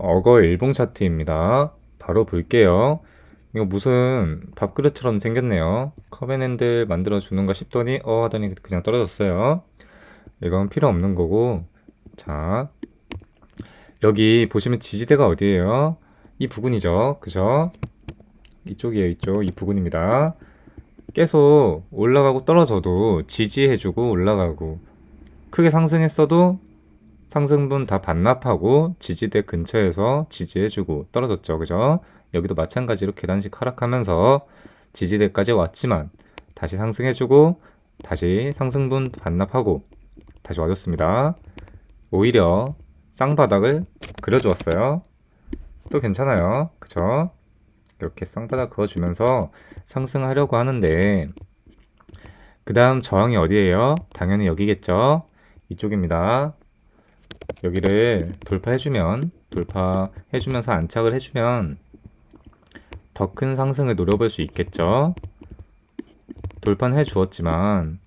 어거 일봉 차트입니다. 바로 볼게요. 이거 무슨 밥그릇처럼 생겼네요. 커벤핸들 만들어주는가 싶더니 어 하더니 그냥 떨어졌어요. 이건 필요 없는 거고 자 여기 보시면 지지대가 어디예요? 이 부근이죠. 그죠? 이쪽이에요. 이쪽. 이 부근입니다. 계속 올라가고 떨어져도 지지해주고 올라가고 크게 상승했어도 상승분 다 반납하고 지지대 근처에서 지지해주고 떨어졌죠. 그죠? 여기도 마찬가지로 계단식 하락하면서 지지대까지 왔지만 다시 상승해주고 다시 상승분 반납하고 다시 와줬습니다. 오히려 쌍바닥을 그려주었어요. 또 괜찮아요. 그죠? 이렇게 쌍바닥 그어주면서 상승하려고 하는데 그 다음 저항이 어디예요? 당연히 여기겠죠? 이쪽입니다. 여기를 돌파해주면 돌파해주면서 안착을 해주면 더 큰 상승을 노려볼 수 있겠죠? 돌파는 해주었지만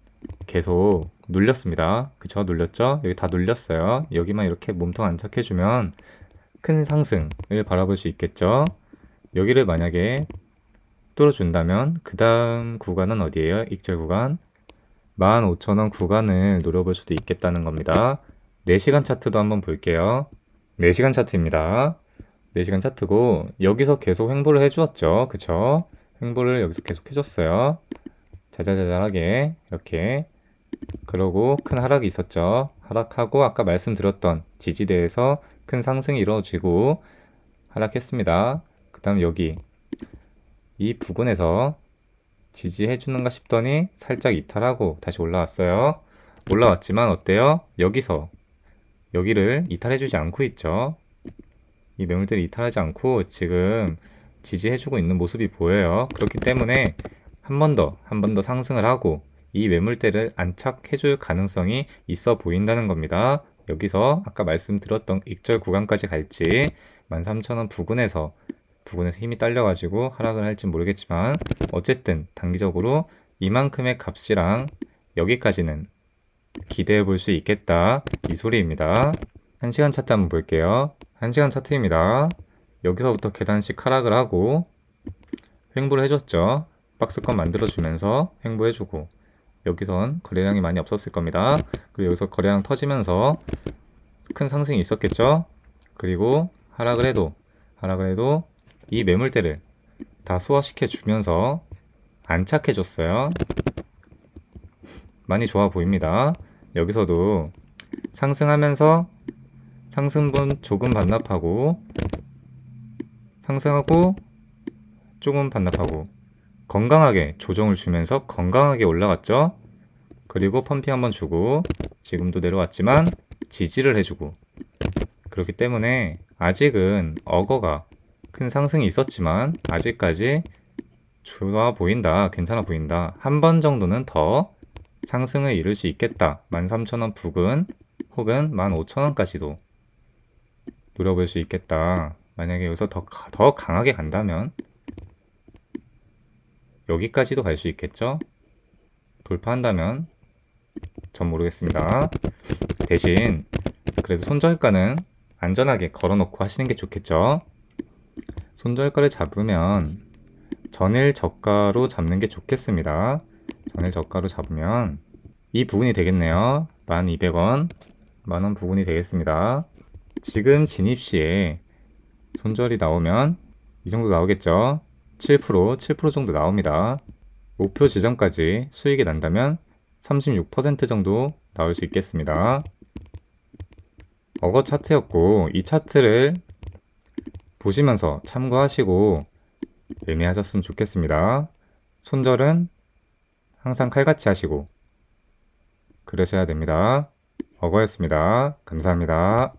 계속 눌렸습니다. 그쵸? 눌렸죠? 여기 다 눌렸어요. 여기만 이렇게 몸통 안착해주면 큰 상승을 바라볼 수 있겠죠? 여기를 만약에 뚫어준다면 그 다음 구간은 어디예요? 익절 구간 15,000원 구간을 노려볼 수도 있겠다는 겁니다. 4시간 차트도 한번 볼게요. 4시간 차트입니다. 4시간 차트고 여기서 계속 횡보를 해주었죠. 그쵸? 횡보를 여기서 계속 해줬어요. 자잘자잘하게 이렇게 그러고 큰 하락이 있었죠. 하락하고 아까 말씀드렸던 지지대에서 큰 상승이 이루어지고 하락했습니다. 그 다음 여기 이 부근에서 지지해주는가 싶더니 살짝 이탈하고 다시 올라왔어요. 올라왔지만 어때요? 여기서 여기를 이탈해주지 않고 있죠. 이 매물들이 이탈하지 않고 지금 지지해주고 있는 모습이 보여요. 그렇기 때문에 한 번 더, 한 번 더 상승을 하고 이 매물대를 안착해줄 가능성이 있어 보인다는 겁니다. 여기서 아까 말씀드렸던 익절 구간까지 갈지 13,000원 부근에서 부근에서 힘이 딸려가지고 하락을 할지 모르겠지만 어쨌든 단기적으로 이만큼의 값이랑 여기까지는 기대해 볼 수 있겠다 이 소리입니다. 1시간 차트 한번 볼게요. 1시간 차트입니다. 여기서부터 계단식 하락을 하고 횡보를 해줬죠. 박스권 만들어주면서 횡보해주고 여기선 거래량이 많이 없었을 겁니다. 그리고 여기서 거래량 터지면서 큰 상승이 있었겠죠. 그리고 하락을 해도 하락을 해도 이 매물대를 다 소화시켜 주면서 안착해 줬어요. 많이 좋아 보입니다. 여기서도 상승하면서 상승분 조금 반납하고 상승하고 조금 반납하고 건강하게 조정을 주면서 건강하게 올라갔죠. 그리고 펌핑 한번 주고 지금도 내려왔지만 지지를 해주고 그렇기 때문에 아직은 어거가 큰 상승이 있었지만 아직까지 좋아 보인다, 괜찮아 보인다. 한 번 정도는 더 상승을 이룰 수 있겠다. 13,000원 부근 혹은 15,000원까지도 노려볼 수 있겠다. 만약에 여기서 더, 더 강하게 간다면 여기까지도 갈 수 있겠죠? 돌파한다면 전 모르겠습니다. 대신 그래도 손절가는 안전하게 걸어놓고 하시는 게 좋겠죠? 손절가를 잡으면 전일 저가로 잡는 게 좋겠습니다. 전일 저가로 잡으면 이 부분이 되겠네요. 1200원, 만원 부분이 되겠습니다. 지금 진입 시에 손절이 나오면 이 정도 나오겠죠? 7%, 7% 정도 나옵니다. 목표 지점까지 수익이 난다면 36% 정도 나올 수 있겠습니다. 어거 차트였고 이 차트를 보시면서 참고하시고 매매하셨으면 좋겠습니다. 손절은 항상 칼같이 하시고 그러셔야 됩니다. 어거였습니다. 감사합니다.